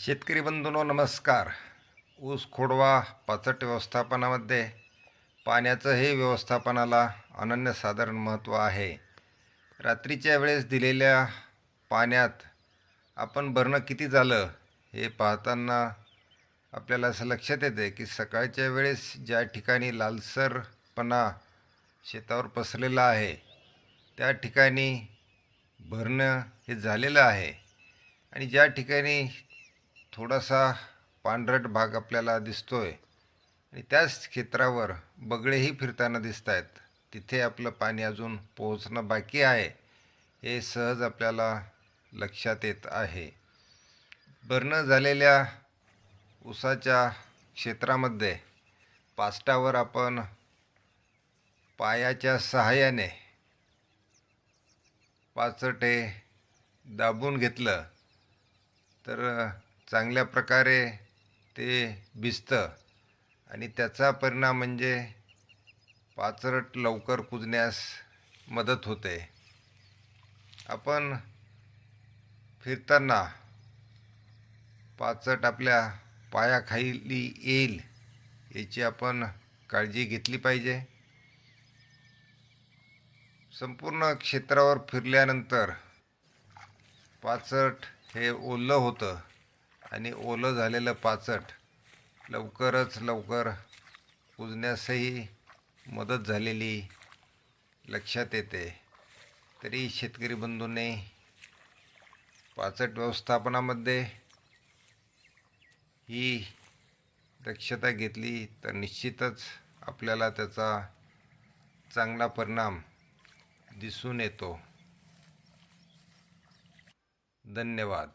शेतकरी बंधूंनो नमस्कार. ऊस खोडवा पाचट व्यवस्थापनामध्ये पाण्याचं हे व्यवस्थापनाला अनन्यसाधारण महत्त्व आहे. रात्रीच्या वेळेस दिलेल्या पाण्यात आपण भरणं किती झालं हे पाहताना आपल्याला असं लक्षात येते की सकाळच्या वेळेस ज्या ठिकाणी लालसरपणा शेतावर पसरलेला आहे त्या ठिकाणी भरणं हे झालेलं आहे. आणि ज्या ठिकाणी थोडासा पांढरट भाग आपल्याला दिसतो आहे आणि त्याच क्षेत्रावर बगळेही फिरताना दिसत आहेत तिथे आपलं पाणी अजून पोहोचणं बाकी आहे हे सहज आपल्याला लक्षात येत आहे. बरणं झालेल्या ऊसाच्या क्षेत्रामध्ये पास्टावर आपण पायाच्या सहाय्याने पाचटे दाबून घेतलं तर चांगल्या प्रकारे ते भिजतं. आणि त्याचा परिणाम म्हणजे पाचरट लवकर कुजण्यास मदत होते. आपण फिरताना पाचट आपल्या पायाखाली येईल याची आपण काळजी घेतली पाहिजे. संपूर्ण क्षेत्रावर फिरल्यानंतर पाचट हे ओलं होतं. आणि ओलं झालेलं पाचट लवकरच लवकर कुजण्यासही मदत झालेली लक्षात येते. तरी शेतकरी बंधूंनी पाचट व्यवस्थापनामध्ये ही दक्षता घेतली तर निश्चितच आपल्याला त्याचा चांगला परिणाम दिसून येतो. धन्यवाद.